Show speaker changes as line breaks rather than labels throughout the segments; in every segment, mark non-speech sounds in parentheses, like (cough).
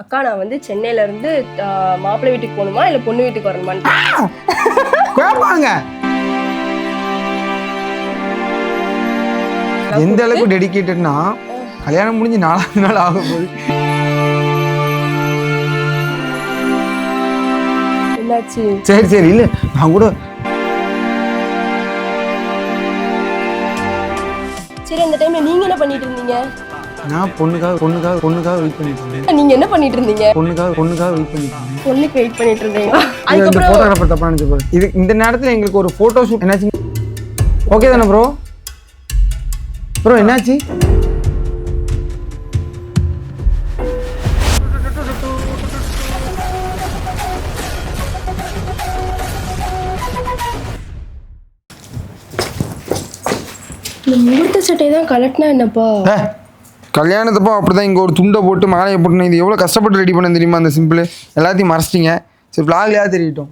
அக்கா நான் வந்து சென்னையில இருந்து மாப்பிள்ளை வீட்டுக்கு போகணுமா இல்ல பொண்ணு வீட்டுக்கு வரணுமான்னு
எந்த அளவுக்கு டெடிகேட்டட்னா கல்யாணம் முடிஞ்சு நாலாவது நாள் ஆக போகுது. சரி சரி இல்ல நான் கூட
சரி அந்த டைம்ல நீங்க என்ன பண்ணிட்டு இருந்தீங்க?
நான் பொண்ணுக்காக பொண்ணுக்காக பொண்ணுக்காக வெயிட் பண்ணிட்டு இருந்தேன்.
நீங்க என்ன பண்ணிட்டு இருந்தீங்க?
பொண்ணுக்காக பொண்ணுக்காக வெயிட் பண்ணிட்டு இருந்தேன்.
பொண்ணுக்கு வெயிட் பண்ணிட்டு இருந்தீங்களா?
இது இந்த போட்டோகிராஃபர் தப்பா நினைச்சு இது இந்த நேரத்துல எங்களுக்கு ஒரு போட்டோ ஷூட் என்னாச்சு? ஓகே தானே ப்ரோ ப்ரோ என்னாச்சு?
இந்த முகூர்த்த சட்டையை தான் கலட்டினா என்னப்பா?
கல்யாணத்தப்போ அப்படிதான். இங்கே ஒரு துண்டை போட்டு மாலையை போட்டு இது எவ்வளோ கஷ்டப்பட்டு ரெடி பண்ண தெரியுமா அந்த சிம்பிள் எல்லாத்தையும் மறைச்சிட்டீங்க. சரி vlogலயாவது தெரியட்டும்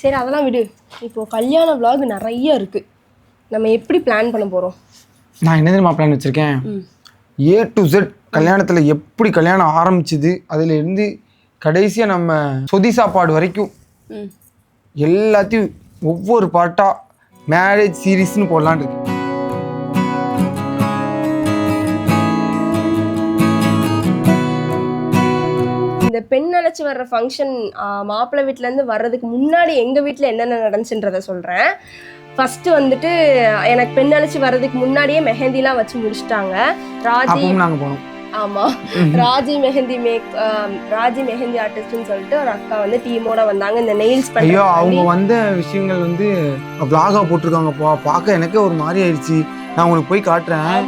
சரி அதெல்லாம் விடு. இப்போ கல்யாண vlog நிறைய இருக்கு. நம்ம எப்படி பிளான் பண்ண போறோம்?
நான் என்ன தெரியுமா பிளான் வச்சுருக்கேன்? ஏ டு செட் கல்யாணத்தில் எப்படி கல்யாணம் ஆரம்பிச்சுது அதுல இருந்து கடைசியாக நம்ம சொதி சாப்பாடு வரைக்கும் எல்லாத்தையும் ஒவ்வொரு பார்ட்டாக மேரேஜ் சீரீஸ்னு போடலான்னு இருக்கு
இந்த பெண் அழைச்சி வர்ற ஃபங்க்ஷன் மாப்பிள்ளை வீட்ல இருந்து வர்றதுக்கு முன்னாடி எங்க வீட்ல என்னென்ன நடந்துச்சுன்றத சொல்றேன். ஃபர்ஸ்ட் வந்துட்டு எனக்கு பெண் அழைச்சி வர்றதுக்கு முன்னாடியே மெஹந்திலாம் வச்சு முடிச்சிட்டாங்க. ராஜி
அப்பவும் நாங்கள் போனோம்.
ஆமா. ராஜி மெஹந்தி மேக் ராஜி மெஹந்தி ஆர்டிஸ்ட்னு சொல்லிட்டு ஒரு அக்கா வந்து டீமோட வந்தாங்க. இந்த நெயில்ஸ்
ஐயோ அவங்க வந்த விஷயங்கள் வந்து vlog-ஆ போட்டிருக்காங்கப்பா பார்க்க எனக்கே ஒரு மாதிரி ஆயிடுச்சு. நான் உனக்கு போய் காட்டுறேன்.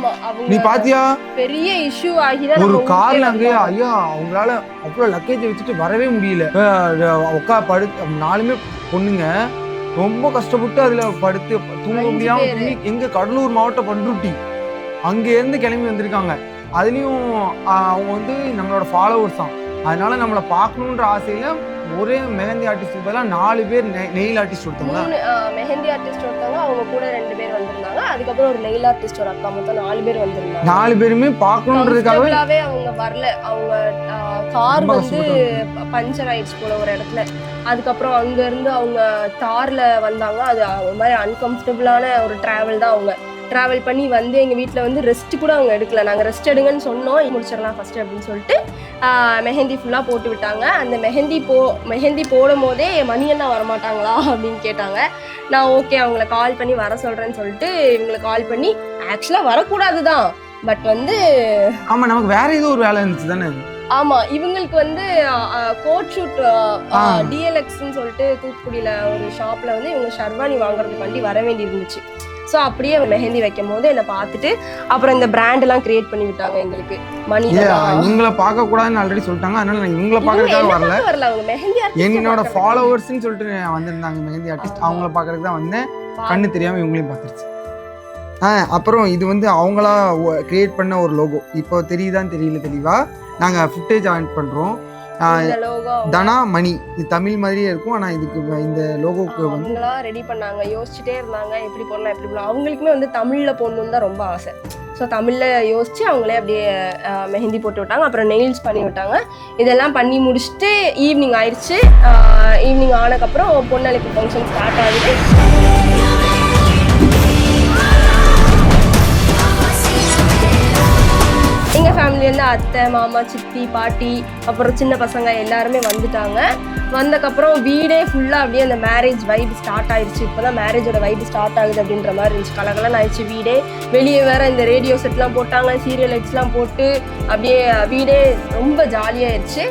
நீ பாத்தியா?
பெரிய இஷ்யூ ஆகிதான்
ஒரு கார்ல
வந்தாங்க.
ஐயா அவங்களால அவ்வளோ லக்கேஜ் வச்சுட்டு வரவே முடியல. உட்கா படு நாலுமே பொண்ணுங்க. ரொம்ப கஷ்டப்பட்டு அதுல படுத்து தூங்க முடியாம. தூங்கி எங்க கடலூர் மாவட்டம் பண்ருட்டி. அங்க இருந்து கிளம்பி வந்திருக்காங்க. அதுலயும் அவங்க வந்து நம்மளோட ஃபாலோவர்ஸ் தான். அதனால நம்மளை பார்க்கணுன்ற ஆசையில ஒரே மெஹந்தி ஆர்டிஸ்ட் பதிலாக நாலு பேர் nail artist
ah, mehndi artist அவங்க கூட ரெண்டு பேர் வந்திருந்தாங்க. அதுக்கப்புறம் ஒரு நெயில் ஆர்டிஸ்ட் ஒரு அக்கா மொத்தம் நாலு பேர் வந்திருந்தாங்க.
நாலு பேருமே பார்க்கணுன்றதுக்காகவே
அவங்க வரல. அவங்க கார் வந்து பஞ்சர் ஆயிடுச்சு போல ஒரு இடத்துல. அதுக்கப்புறம் அங்க இருந்து அவங்க தார்ல வந்தாங்க. அது ஒரு மாதிரி அன்கம்ஃபர்டபுளான ஒரு டிராவல் தான் அவங்க. டிராவல் பண்ணி வந்து எங்க வீட்ல வந்து ரெஸ்ட் கூட அவங்க எடுக்கல. நாங்க ரெஸ்ட் எடுங்கன்னு சொன்னோம். முடிச்சிடலாம் ஃபர்ஸ்ட் அப்படின்னு சொல்லிட்டு மெஹந்தி ஃபுல்லா போட்டு விட்டாங்க. அந்த மெஹந்தி போ மெஹந்தி போடும் போதே மணி என்ன வரமாட்டாங்களா அப்படின்னு கேட்டாங்க. நான் ஓகே அவங்கள கால் பண்ணி வர சொல்றேன்னு சொல்லிட்டு இவங்களுக்கு கால் பண்ணி ஆக்சுவலா வரக்கூடாது தான் பட் வந்து
ஆமா நமக்கு வேற ஏதோ ஒரு வேலை இருந்துச்சு தானே?
ஆமா இவங்களுக்கு வந்து கோட் ஷூட்
ஆ.
டிஎல்எக்ஸ்னு சொல்லிட்டு தூத்துக்குடியில ஒரு ஷாப்ல வந்து இவங்க ஷர்வானி வாங்குறதுக்காண்டி வர வேண்டி இருந்துச்சு ஸோ அப்படியே மெஹந்தி வைக்கும் போது என்னை பார்த்துட்டு அப்புறம் இந்த பிராண்ட் எல்லாம் கிரியேட் பண்ணி விட்டாங்க எங்களுக்கு. மணி
இவங்கள பார்க்க கூடாதுன்னு ஆல்ரெடி சொல்லிட்டாங்க. அதனால நான் இவங்கள பார்க்கறதுக்காக வரல.
வரல அவங்க? மெஹந்தி
என்னோட. ஃபாலோவர்ஸ்னு சொல்லிட்டு வந்திருந்தாங்க. மெஹந்தி ஆர்டிஸ்ட். அவங்கள பார்க்கறதுக்கு தான் வந்தேன். கண்ணு தெரியாம இவங்களையும் பார்த்துருச்சு. ஆ அப்புறம் இது வந்து அவங்களா கிரியேட் பண்ண ஒரு லோகோ இப்போ தெரியுதான்னு தெரியல தெளிவா. நாங்க ஃபுட்டேஜ் ஆன் பண்றோம். தனா மணி இது தமிழ் மாதிரியே இருக்கும். ஆனா இதுக்கு இந்த லோகோக்கு வந்து
ரெடி பண்ணாங்க. யோசிச்சுட்டே இருந்தாங்க. எப்படி போடலாம் எப்படி போடலாம் அவங்களுக்குமே வந்து தமிழ்ல போடணும்னு தான் ரொம்ப ஆசை. ஸோ தமிழ்ல யோசிச்சு அவங்களே அப்படியே மெஹந்தி போட்டு விட்டாங்க. அப்புறம் நெயில்ஸ் பண்ணி விட்டாங்க. இதெல்லாம் பண்ணி முடிச்சுட்டு ஈவினிங் ஆயிடுச்சு. ஈவினிங் ஆனதுக்கப்புறம் பொண்ணளிப்பு ஃபங்க்ஷன் ஸ்டார்ட் ஆகுது. எங்கள் அத்தை மாமா சித்தி பாட்டி அப்புறம் சின்ன பசங்க எல்லாருமே வந்துட்டாங்க. வந்தக்கப்புறம் வீடே ஃபுல்லாக அப்படியே அந்த மேரேஜ் வைப் ஸ்டார்ட் ஆயிடுச்சு இப்போ தான் மேரேஜோட வைப் ஸ்டார்ட் ஆகுது அப்படின்ற மாதிரி இருந்துச்சு. கலகலன்னு ஆயிடுச்சு வீடே. வெளியே வேற இந்த ரேடியோ செட்லாம் போட்டாங்க சீரியல் லைட்ஸ்லாம் போட்டு அப்படியே வீடே ரொம்ப ஜாலியாகிடுச்சு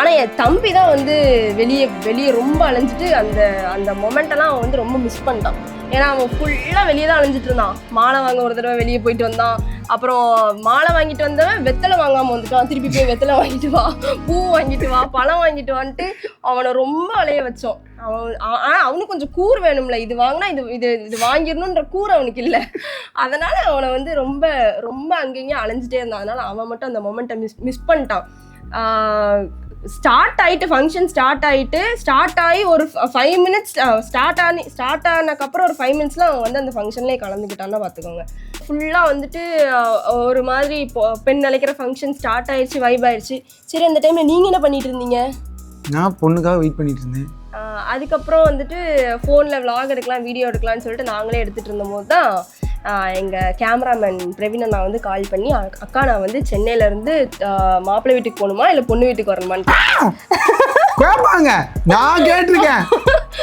ஆனால் என் தம்பி தான் வந்து வெளியே வெளியே ரொம்ப அலைஞ்சிட்டு அந்த அந்த மொமெண்டெல்லாம் அவன் வந்து ரொம்ப மிஸ் பண்ணிட்டான். ஏன்னா அவன் ஃபுல்லாக வெளியே தான் அலைஞ்சிட்டு இருந்தான். மாலை வாங்க ஒரு தடவை வெளியே போயிட்டு வந்தான். அப்புறம் மாலை வாங்கிட்டு வந்தவன் வெத்தலை வாங்காம வந்துட்டான். திருப்பி போய் வெத்தலை வாங்கிட்டு வா. பூ வாங்கிட்டு வா பழம் வாங்கிட்டு வந்துட்டு அவனை ரொம்ப அலைய வச்சோம். அவன் ஆனால் அவனுக்கு கொஞ்சம் கூர் வேணும்ல. இது வாங்கினா இது இது இது வாங்கிடணுன்ற கூர் அவனுக்கு இல்லை. அதனால அவனை வந்து ரொம்ப ரொம்ப அங்கேயும் அலைஞ்சிட்டே இருந்தான். அதனால அவன் மட்டும் அந்த மொமெண்ட்டை மிஸ் மிஸ் பண்ணிட்டான். ஸ்டார்ட் ஆகிட்டு ஃபங்க்ஷன் ஸ்டார்ட் ஆகிட்டு ஸ்டார்ட் ஆகி ஒரு ஃபைவ் மினிட்ஸ் ஸ்டார்ட் ஆனி ஸ்டார்ட் ஆனதுக்கப்புறம் ஒரு ஃபைவ் மினிட்ஸில் அவன் வந்து அந்த ஃபங்க்ஷன்லேயே கலந்துக்கிட்டான்னா பார்த்துக்கோங்க ஃபுல்லாக வந்துட்டு ஒரு மாதிரி இப்போ பெண் நிலைக்கிற ஃபங்க்ஷன் ஸ்டார்ட் ஆயிடுச்சு வைப் ஆயிடுச்சு சரி அந்த டைமில் நீங்கள் என்ன பண்ணிட்டு இருந்தீங்க?
நான் பொண்ணுக்காக வெயிட் பண்ணிட்டு இருந்தேன்.
அதுக்கப்புறம் வந்துட்டு ஃபோனில் vlog எடுக்கலாம் வீடியோ எடுக்கலாம்னு சொல்லிட்டு நாங்களே எடுத்துகிட்டு இருந்தபோது தான் எங்கள் கேமராமேன் பிரவீன் நான் வந்து கால் பண்ணி "அக்- அக்கா நான் வந்து சென்னையிலேருந்து மாப்பிள்ளை வீட்டுக்கு போகணுமா? இல்லை பொண்ணு வீட்டுக்கு வரணுமான்னு.
கேட்பாங்க நான் கேட்டிருக்கேன்.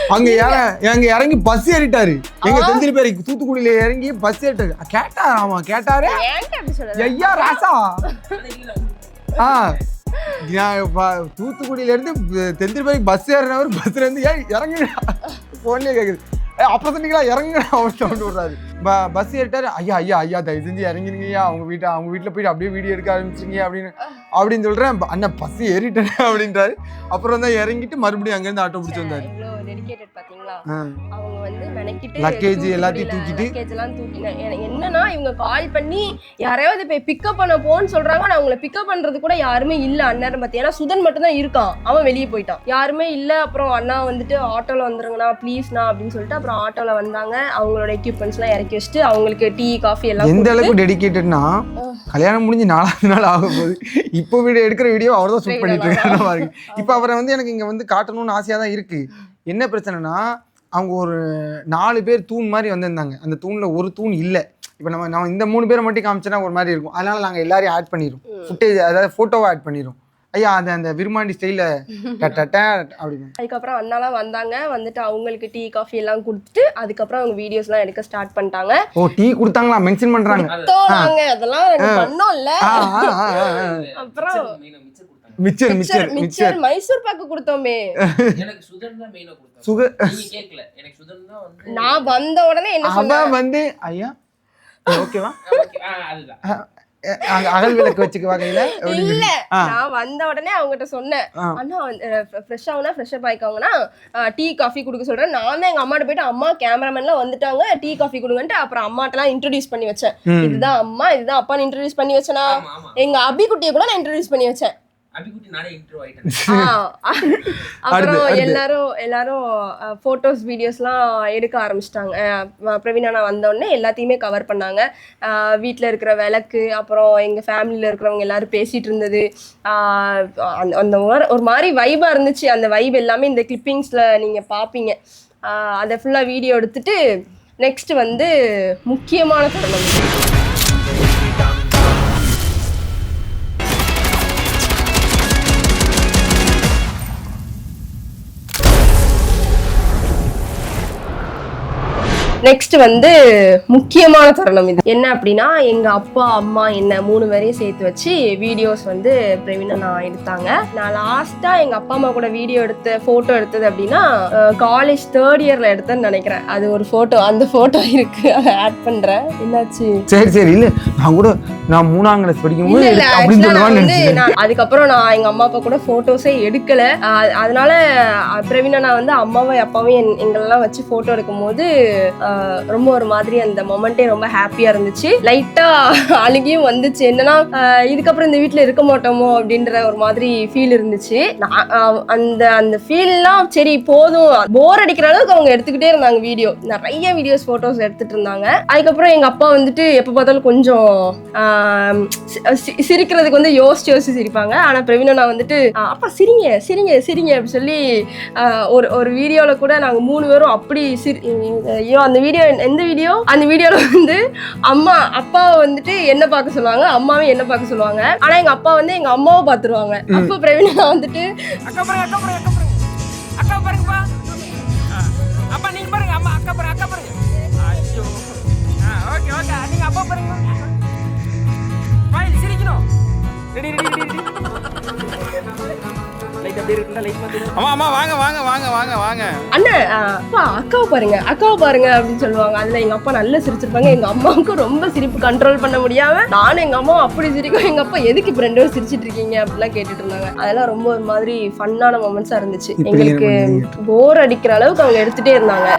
அங்க அங்க இறங்கி பஸ் ஏறிட்டாரு. எங்க செந்தில் பேர் தூத்துக்குடியில இறங்கி பஸ் ஏறிட்டாரு. கேட்டாரு ஆமா கேட்டாரு? ஐயா ராசா. ஆ. தூத்துக்குடியில இருந்து தெந்திரிபாய்க்கு பஸ் ஏறினவர் பஸ்ல இருந்து ஏன் இறங்குடா போன்லயே கேக்குது. அப்புறம் சொன்னீங்களா? இறங்குடா அப்படின்னு சவுண்ட் விடுறாரு. பஸ் ஏறிட்டாரு. ஐயா ஐயா ஐயா தயவு செஞ்சு இறங்கிருங்கய்யா அவங்க வீட்டை அவங்க வீட்டில் போயிட்டு அப்படியே வீடியோ எடுக்க ஆரம்பிச்சிங்க அப்படின்னு அப்படின்னு சொல்றேன். ப- அண்ணா பஸ் ஏறிட்டேன் அப்படின்றாரு. அப்புறம் தான் இறங்கிட்டு மறுபடியும் அங்கேருந்து ஆட்டோ பிடிச்சி வந்தாரு.
பார்த்தீங்களா
ஆ.
அவங்க வந்து மெனக்கிட்டு
Luggage எல்லாத்தையும் தூக்கிட்டு.
லக்கேஜ் எல்லாம் தூக்கி எனக்கு என்னன்னா இவங்க கால் பண்ணி யாரையாவது போய் பிக்கப் பண்ண போன்னு சொல்றாங்க. நான் அவங்கள பிக்கப் பண்றது கூட யாருமே இல்ல அந்நேரம் பார்த்து ஏன்னா சுதன் மட்டும் தான் இருக்கான். அவன் வெளியே போயிட்டான். யாருமே இல்ல. அப்புறம் அண்ணா வந்துட்டு ஆட்டோல வந்துருங்கண்ணா ப்ளீஸ்ண்ணா அப்படின்னு சொல்லிட்டு அப்புறம் ஆட்டோல வந்தாங்க. அவங்களோட எக்யூப்மெண்ட்ஸ் எல்லாம் இறக்கி வச்சுட்டு அவங்களுக்கு டீ காஃபி எல்லாம்
எந்த அளவுக்கு டெடிகேட்டட்னா கல்யாணம் முடிஞ்சு நாலாவது நாள் ஆக போகுது இப்போ வீடியோ எடுக்கிற வீடியோ அவர் தான் ஷூட் பண்ணிட்டு இருக்காரு இப்போ அவரை வந்து எனக்கு இங்க வந்து காட்டணும்னு ஆசையா தான் இருக்கு. என்ன பிரச்சனைனா அவங்க ஒரு நாலு பேர் தூண் மாதிரி வந்திருந்தாங்க. அந்த தூண்ல ஒரு தூண் இல்லை. இப்போ நம்ம நம்ம இந்த மூணு பேரை மட்டும் காமிச்சோன்னா ஒரு மாதிரி இருக்கும். அதனால நாங்கள் எல்லாரையும் ஆட் பண்ணிடுறோம். ஃபுட்டேஜ் அதாவது ஃபோட்டோவை ஆட் பண்ணிடுறோம். ஐயா அது அந்த விருமாண்டி ஸ்டைலில் (laughs) அப்படின்னு.
அதுக்கப்புறம் அண்ணாலாம் வந்தாங்க. வந்துட்டு அவங்களுக்கு டீ காஃபி எல்லாம் கொடுத்துட்டு அதுக்கப்புறம் அவங்க வீடியோஸ் எல்லாம் எடுக்க ஸ்டார்ட் பண்ணிட்டாங்க.
ஓ டீ கொடுத்தாங்களா? மென்ஷன் பண்றாங்க.
தோறாங்க அதெல்லாம் பண்ணோம்ல. அப்புறம்
mixture mixture
mixture Mysore pak கொடுத்தோமே.
எனக்கு சுதன் தான் மெயினா கொடுத்தாங்க.
சுக
நீங்க கேட்கல எனக்கு சுதன் தான் வந்து
நான் வந்த உடனே என்ன சொன்னேன்
அவன் வந்து ஐயா ஓகேவா?
அதுதான்.
அங்க அகல் விளக்கு வச்சுக்குவா கையில? அப்படின்னு
இல்ல. நான் வந்த உடனே அவங்ககிட்ட சொன்னேன். அண்ணா ஃப்ரெஷ் ஆகுனா ஃப்ரெஷ் அப் ஆயிக்கோங்கன்னா டீ காஃபி கொடுக்க சொல்றேன். நான் தான் எங்க அம்மாட்ட போயிட்டு அம்மா கேமராமேன்லாம் வந்துட்டாங்க. டீ காஃபி கொடுங்கன்ட்டு அப்புறம் அம்மாட்டெல்லாம் இன்ட்ரடியூஸ் பண்ணி வச்சேன். இதுதான் அம்மா இதுதான் அப்பான்னு இன்ட்ரடியூஸ் பண்ணி வச்சேனா எங்க அபி குட்டியை கூட நான் இன்ட்ரடியூஸ் பண்ணி வச்சேன்.
நானே ஆயிட்டேன். (laughs)
அப்புறம். எல்லாரும் எல்லாரும் ஃபோட்டோஸ் வீடியோஸ்லாம் எடுக்க ஆரம்பிச்சிட்டாங்க. பிரவீனா வந்த உடனே எல்லாத்தையுமே கவர் பண்ணாங்க. வீட்டில் இருக்கிற விளக்கு அப்புறம் எங்கள் ஃபேமிலியில் இருக்கிறவங்க எல்லாரும் பேசிட்டு இருந்தது. ஆஹ் அந்த- அந்த ஒரு- மாதிரி வைபாக இருந்துச்சு. அந்த வைப் எல்லாமே இந்த கிளிப்பிங்ஸில் நீங்கள் பார்ப்பீங்க அதை ஃபுல்லாக வீடியோ எடுத்துட்டு நெக்ஸ்ட் வந்து முக்கியமான தருணம். நெக்ஸ்ட் வந்து முக்கியமான தருணம் இது. என்ன அப்படின்னா எங்க அப்பா அம்மா என்ன மூணு பேரையும் சேர்த்து வச்சு வீடியோஸ் வந்து பிரவீனா நான் எடுத்தாங்க. நான் லாஸ்டா எங்க அப்பா அம்மா கூட வீடியோ எடுத்த போட்டோ எடுத்தது அப்படின்னா காலேஜ் தேர்ட் இயர்ல எடுத்தேன்னு நினைக்கிறேன். அது ஒரு போட்டோ அந்த போட்டோ இருக்கு. அதை ஆட் பண்றேன். என்னாச்சு?
சரி சரி. இல்ல நான் கூட நான் மூணாம் கிளாஸ் படிக்கும் போது
அதுக்கப்புறம் நான் எங்க அம்மா அப்பா கூட போட்டோஸே எடுக்கல. அதனால பிரவீனா நான் வந்து அம்மாவும் அப்பாவும் என்- எங்களெல்லாம் வச்சு போட்டோ எடுக்கும்போது அஹ் ரொம்ப ஒரு மாதிரி அந்த மொமெண்ட்டே ரொம்ப ஹாப்பியா இருந்துச்சு. லைட்டா (laughs) அழுகியும் வந்துச்சு. என்னன்னா இதுக்கப்புறம் இந்த வீட்டில் இருக்க மாட்டோமோ அப்படின்ற ஒரு மாதிரி ஃபீல் இருந்துச்சு. நான் அந்த அந்த ஃபீல்லாம் சரி போதும். போர் அடிக்கிற அளவுக்கு அவங்க எடுத்துக்கிட்டே இருந்தாங்க வீடியோ நிறைய வீடியோஸ் போட்டோஸ் எடுத்துட்டு இருந்தாங்க. அதுக்கப்புறம் எங்க அப்பா வந்துட்டு எப்ப பார்த்தாலும் கொஞ்சம் சி- சிரிக்கிறதுக்கு வந்து யோசிச்சு யோசிச்சு சிரிப்பாங்க. ஆனா பிரவீனா வந்துட்டு அப்பா சிரிங்க சிரிங்க சிரிங்க அப்படி சொல்லி ஒரு ஒரு வீடியோல கூட நாங்க மூணு பேரும் அப்படி சிரி ஐயோ அந்த வீடியோ எந்த வீடியோ அந்த வீடியோல வந்து அம்மா அப்பாவை வந்துட்டு என்ன பார்க்க சொல்லுவாங்க? அம்மாவும் என்ன பார்க்க சொல்லுவாங்க? ஆனா எங்க அப்பா வந்து எங்க அம்மாவை பார்த்துருவாங்க. அப்போ பிரவீனா வந்துட்டு
அக்கா பாருங்க அக்கா பாருங்க அக்கா பாருங்க. அக்கா பாருங்கப்பா. அப்பா நீங்க பாருங்க அம்மா அக்கா பாருங்க அக்கா பாருங்க. ஐயோ. Okay okay. நீங்க அப்பா பாருங்க.
அம்மா அம்மா வாங்க வாங்க வாங்க வாங்க வாங்க.
அண்ணன் அப்பா அக்காவை பாருங்க அக்காவை பாருங்க அப்படின்னு சொல்லுவாங்க. அதுல எங்க அப்பா நல்லா சிரிச்சிருப்பாங்க. எங்க அம்மாவுக்கும் ரொம்ப சிரிப்பு கண்ட்ரோல் பண்ண முடியாம நானும் எங்க அம்மா அப்படி சிரிக்கும். எங்க அப்பா எதுக்கு இப்ப ரெண்டு பேரும் சிரிச்சிட்டு இருக்கீங்க? அப்படிலாம் கேட்டுட்டு இருந்தாங்க. அதெல்லாம் ரொம்ப ஒரு மாதிரி ஃபன்னான மொமெண்ட்ஸா இருந்துச்சு. எங்களுக்கு போர் அடிக்கிற அளவுக்கு அவங்க எடுத்துட்டே இருந்தாங்க.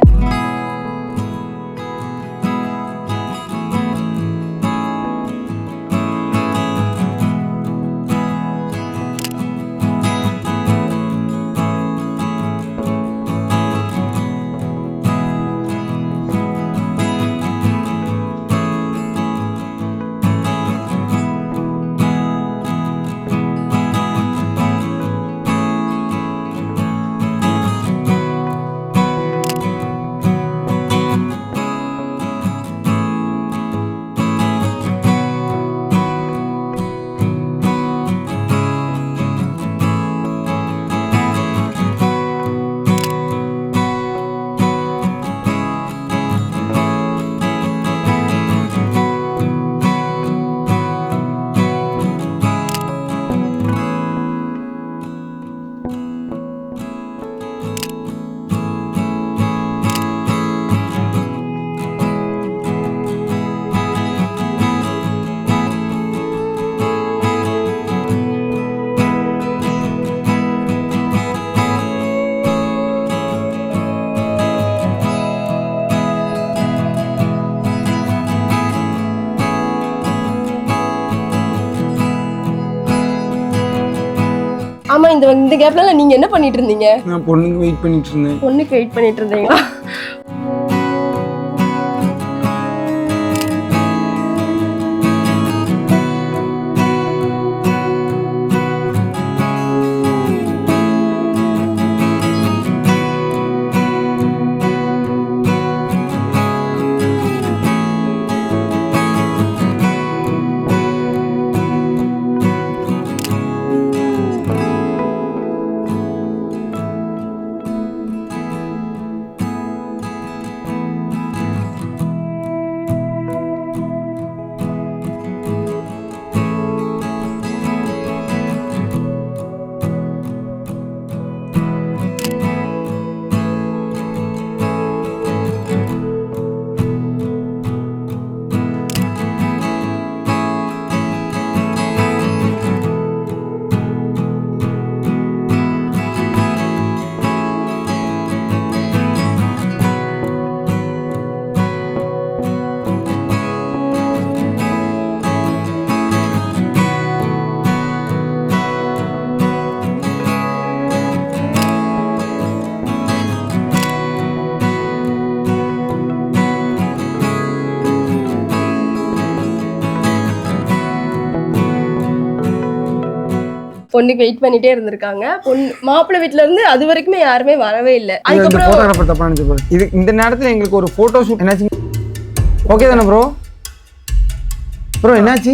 ஆமா இந்த இந்த கேப்ல நீங்க என்ன பண்ணிட்டு இருந்தீங்க?
நான் பொண்ணுக்கு வெயிட் பண்ணிட்டு இருந்தேன்.
பொண்ணுக்கு வெயிட் பண்ணிட்டு இருந்தீங்களா? பொண்ணுக்கு வெயிட் பண்ணிட்டே இருந்திருக்காங்க. பொண்ணு மாப்பிள்ளை வீட்ல இருந்து அது வரைக்குமே யாருமே வரவே இல்லை. அதுக்கப்புறம்
தப்பா நினைச்சு இது இந்த நேரத்துல எங்களுக்கு ஒரு போட்டோ ஷூட் என்னாச்சு? ஓகே தானே ப்ரோ ப்ரோ என்னாச்சு?